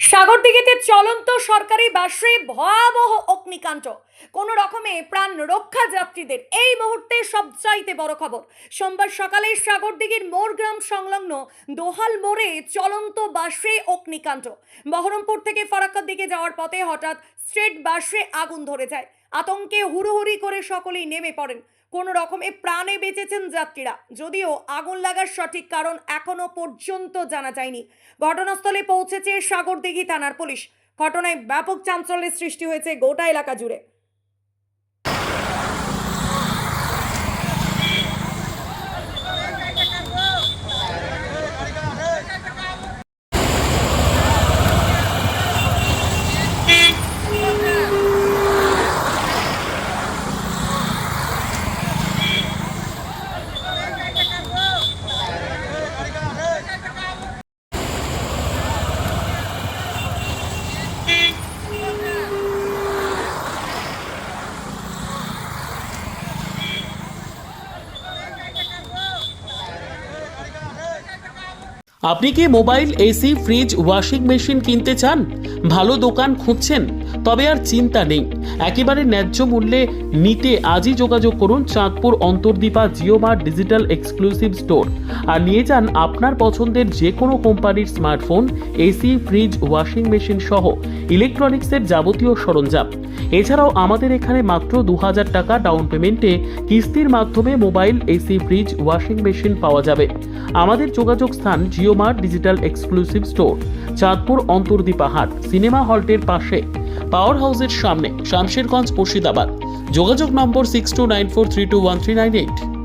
সাগরদিঘিতে চলন্ত সরকারি বাসে ভয়াবহ অগ্নিকাণ্ড। কোনো রকমে প্রাণ রক্ষা যাত্রীদের এই মুহূর্তে সবচাইতে বড় খবর। সোমবার সকালে সাগরদিঘির মোরগ্রাম সংলগ্ন দোহাল মোড়ে চলন্ত বাসে অগ্নিকাণ্ড। বহরমপুর থেকে ফরাক্কার দিকে যাওয়ার পথে হঠাৎ স্ট্রেট বাসে আগুন ধরে যায়। আতঙ্কে হুড়োহুড়ি করে সকলেই নেমে পড়েন। কোনো রকমে প্রাণে বেঁচেছেন যাত্রীরা। যদিও আগুন লাগার সঠিক কারণ এখনও পর্যন্ত জানা যায়নি। ঘটনাস্থলে পৌঁছেছে সাগরদিঘি থানার পুলিশ। ঘটনায় ব্যাপক চাঞ্চল্যের সৃষ্টি হয়েছে গোটা এলাকা জুড়ে। আপনি কি mobile AC fridge washing machine কিনতে চান? ভালো দোকান খুঁজছেন? তবে আর চিন্তা নেই। একেবারে ন্যায্য মূল্যে নিতে আজই যোগাযোগ করুন Chandpur Antardipa JioMart digital exclusive store. আর নিয়ে যান আপনার পছন্দের যে কোনো কোম্পানির smartphone, AC, fridge, washing machine সহ ইলেকট্রনিক্সের যাবতীয় সরঞ্জাম। এছাড়াও আমাদের এখানে মাত্র দু হাজার টাকা ডাউন পেমেন্টে কিস্তির মাধ্যমে mobile, AC, fridge, washing machine পাওয়া যাবে। আমাদের যোগাযোগ স্থান JioMart digital exclusive store, Chandpur Antardipa হাট, সিনেমা হলটির পাশে। পাওয়ার হাউসের সামনে, শামশেরগঞ্জ মুর্শিদাবাদ। যোগাযোগ নম্বর six two nine four three two one three nine eight